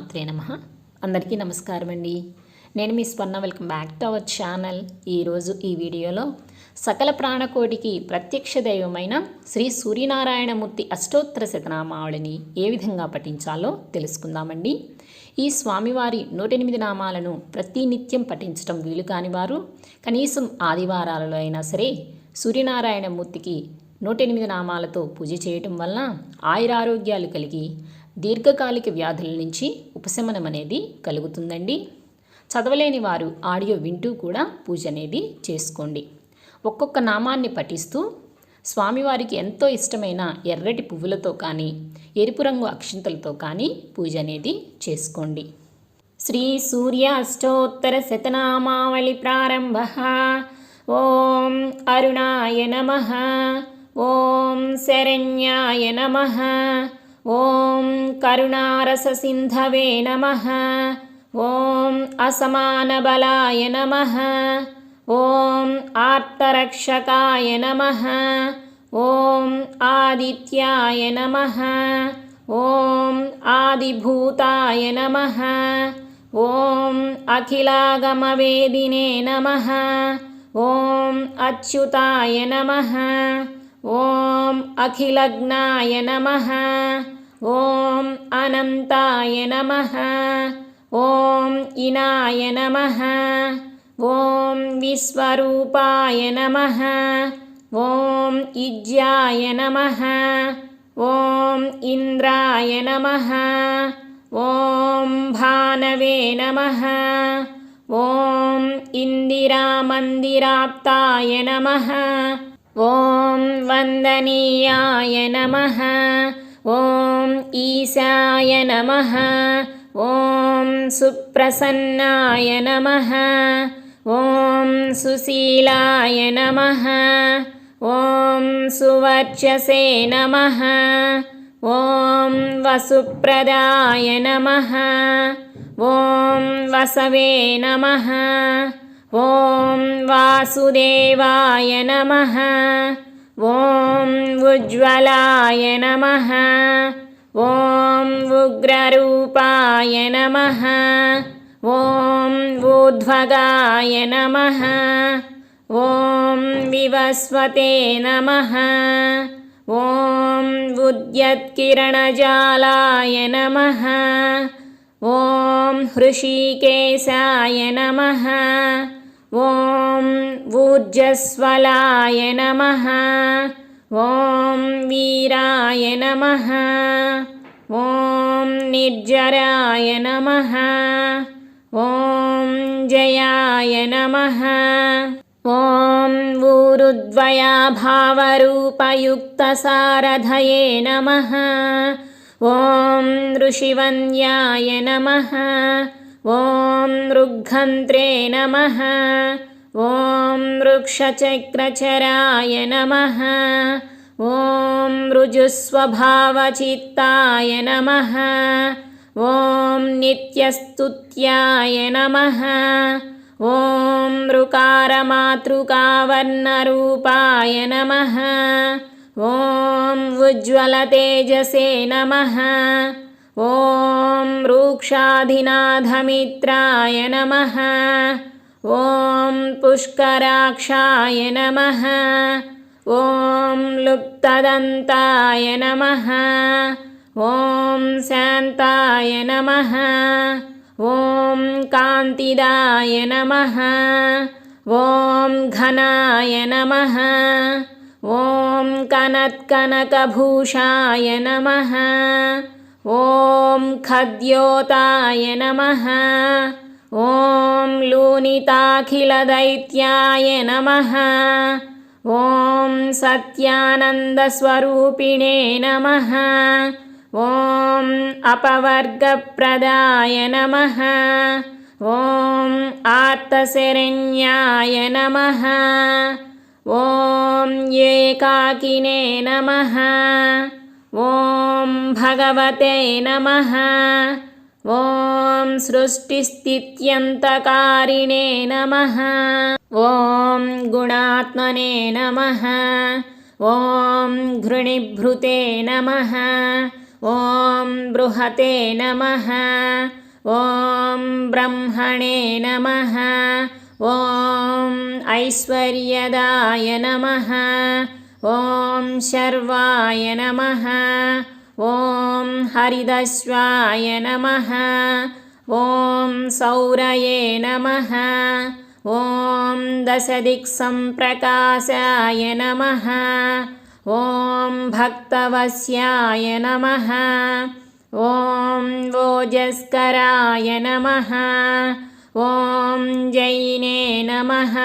మాత్రే నమ. అందరికీ నమస్కారం అండి నేను మీ Swarna welcome back to our channel. ఈరోజు ఈ వీడియోలో సకల ప్రాణకోటికి ప్రత్యక్ష దైవమైన శ్రీ సూర్యనారాయణమూర్తి అష్టోత్తర శతనామావళిని ఏ విధంగా పఠించాలో తెలుసుకుందామండి. ఈ స్వామివారి నూట ఎనిమిది నామాలను ప్రతి నిత్యం పఠించడం వీలు కాని వారు కనీసం ఆదివారాలలో అయినా సరే సూర్యనారాయణమూర్తికి నూట ఎనిమిది నామాలతో పూజ చేయటం వలన ఆయురారోగ్యాలు కలిగి దీర్ఘకాలిక వ్యాధుల నుంచి ఉపశమనం అనేది కలుగుతుందండి. చదవలేని వారు ఆడియో వింటూ కూడా పూజ అనేది చేసుకోండి. ఒక్కొక్క నామాన్ని పఠిస్తూ స్వామివారికి ఎంతో ఇష్టమైన ఎర్రటి పువ్వులతో కానీ ఎరుపు రంగు అక్షింతలతో కానీ పూజ అనేది చేసుకోండి. శ్రీ సూర్య అష్టోత్తర శతనామావళి ప్రారంభ. ఓం అరుణాయ నమ. ఓం శరణ్యాయ నమ. ॐ करुणारससिन्धवे नमः। ॐ असमानबलाय नमः। ॐ आर्तरक्षकाय नमः। ॐ आदित्याय नमः। ॐ आदिभूताय नमः। ॐ अखिलागमवेदिने नमः। ॐ अच्युताय नमः। ఓం అఖిలగ్నాయ నమ. ఓం అనంతాయ నమ. ఓం ఇనాయ నమ. ఓం విశ్వరూపాయ నమ. ఓం ఇజ్యాయ నమ. ఓం ఇంద్రాయ నమ. ఓం భానవే నమ. ఓం ఇందిరామందిరాప్తాయ నమ. ఓం వందనీయాయ నమ ఓం ఈశాయ నమ ఓం సుప్రసన్నాయ నమ ఓం సుశీలాయ నమ ఓం సువర్చసే నమ ఓం వసుప్రదాయ నమ ఓం వసవే నమ ఓం వాసుదేవాయ నమ ॐ उज्ज्वलाय नमः। ॐ उग्ररूपाय नमः। ॐ उध्वगाय नमः। ॐ विवस्वते नमः। ॐ उद्यत्किरणजालाय नमः। ॐ हृषकेशाय नमः। ఓం ఊర్జస్వలాయ నమ. ఓం వీరాయ నమ. ఓం నిర్జరాయ నమ. ఓం జయాయ నమ. ఓం ఊరుద్వయాభావరూపయుక్తసారథయే నమ. ఓం ఋషివన్యాయ నమ. ఓం రుఘ్ఘంత్రే నమ. ఓం వృక్షచక్రచరాయ నమ. ఓం రుజుస్వభావచిత్తాయ నమ. ఓం నిత్యస్తుత్యాయ నమ. ఓం రుకారమాతృకావర్ణరూపాయ నమ. ఓం ఉజ్వలతేజసే నమ. ఓం రూక్షాధినాథమిత్రాయ నమ. ఓం పుష్కరాక్షాయ నమ. ఓం లుప్తదంతాయ నమ. ఓం శాంతాయ నమ. ఓం కాంతిదాయ నమ. ఓం ఘనాయ నమ. ఓం కనత్కనకభూషాయ నమ. ఓం ఖద్యోతాయ నమ. ఓం లూనితాఖిలదైత్యాయ నమ. ఓం సత్యానందస్వరూపిణే నమ. ఓం అపవర్గప్రదాయ నమ. ఓం ఆర్తశరణ్యాయ నమ. ఓం ఏకాకినే నమ. ఓం భగవతే నమ. ఓం సృష్టిస్థిత్యంతకారిణే నమ. ఓం గుణాత్మనే నమ. ఓం ఘృణిభృతే నమ. ఓం బృహతే నమ. ఓం బ్రహ్మణే నమ. ఓం ఐశ్వర్యదాయ నమ. ॐ शर्वाय नमः। ॐ हरिदस्वाय नमः। ॐ सौरये नमः। ॐ दशदिक्सम्प्रकाशाय नमः। ॐ भक्तवस्याय नमः। ॐ वोजस्कराय नमः। ॐ जैने नमः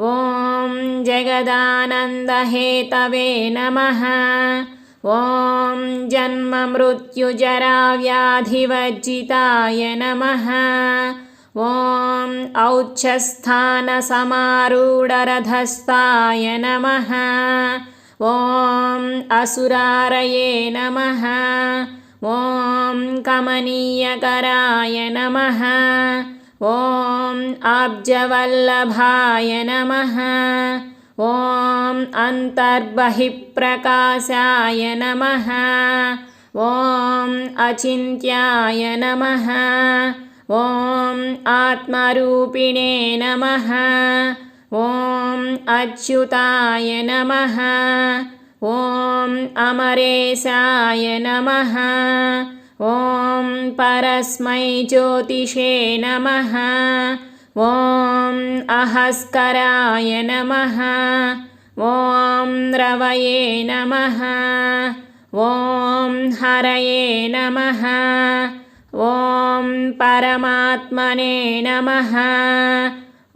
ॐ जगदानन्दहेतवे नमः। ॐ जन्ममृत्युजराव्याधिवर्जिताय नमः। ॐ औच्छस्थानसमारूढरधस्ताय नमः। ॐ असुरारये नमः। ॐ कमनीयकराय नमः ॐ आब्जवल्लभाय नमः। ॐ अन्तर्बहिप्रकाशाय नमः। ॐ अचिन्त्याय नमः। ॐ आत्मरूपिणे नमः। ॐ अच्युताय नमः। ॐ अमरेशाय नमः ॐ परस्मै ज्योतिषे नमः। ॐ अहस्कराय नमः। ॐ रवये नमः। ॐ हरये नमः। ॐ परमात्मने नमः।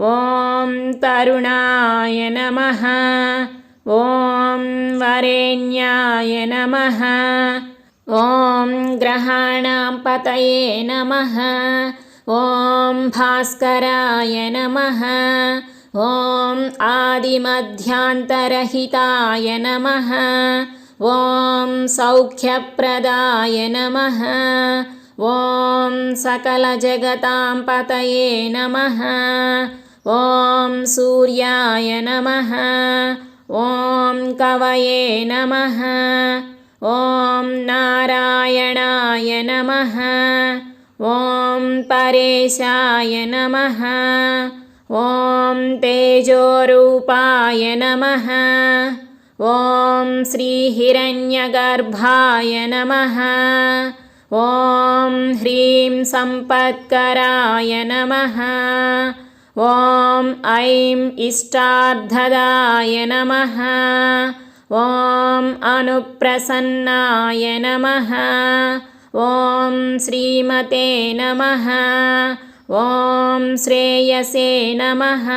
ॐ तरुणाय नमः। ॐ वरेण्याय नमः ॐ ग्रहाणां पतये नमः। ॐ भास्कराय नमः। ॐ आदिमध्यान्तरहिताय नमः। ॐ सौख्यप्रदाय नमः। ॐ सकलजगतां पतये नमः। ॐ सूर्याय नमः। ॐ कवये नमः ॐ नारायणाय नमः। ॐ परेशाय नमः। ॐ तेजोरूपाय नमः। ॐ श्रीहिरण्यगर्भाय नमः। ॐ ह्रीं सम्पत्कराय नमः। ॐ ऐं इष्टार्धदाय नमः ॐ अनुप्रसन्नाय नमः। ॐ श्रीमते नमः। ॐ श्रेयसे नमः।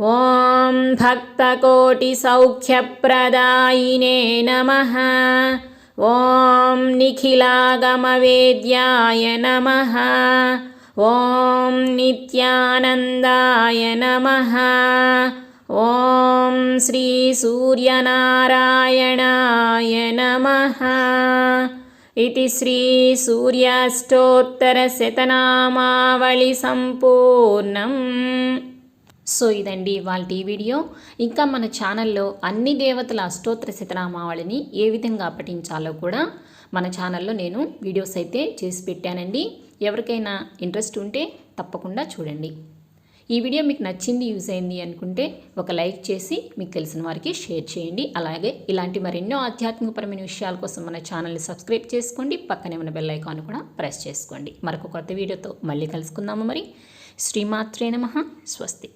ॐ भक्तकोटिसौख्यप्रदायिने नमः। ॐ निखिलागमवेद्याय नमः। ॐ नित्यानन्दाय नमः ఓం శ్రీ సూర్యనారాయణాయ నమ. ఇది శ్రీ సూర్యాష్టోత్తర సంపూర్ణం. సో ఇదండి ఇవాళ వీడియో. ఇంకా మన ఛానల్లో అన్ని దేవతల అష్టోత్తర శతనామావళిని ఏ విధంగా పఠించాలో కూడా మన ఛానల్లో నేను వీడియోస్ అయితే చేసి పెట్టానండి. ఎవరికైనా ఇంట్రెస్ట్ ఉంటే తప్పకుండా చూడండి. ఈ వీడియో మీకు నచ్చింది యూజ్ అయింది అనుకుంటే ఒక లైక్ చేసి మీకు తెలిసిన వారికి షేర్ చేయండి. అలాగే ఇలాంటి మరెన్నో ఆధ్యాత్మికపరమైన విషయాల కోసం మన ఛానల్ని సబ్స్క్రైబ్ చేసుకోండి. పక్కనే ఉన్న బెల్ ఐకాన్ కూడా ప్రెస్ చేసుకోండి. మరొక కొత్త వీడియోతో మళ్ళీ కలుసుకుందాము మరి. శ్రీమాత్రే నమ. స్వస్తి.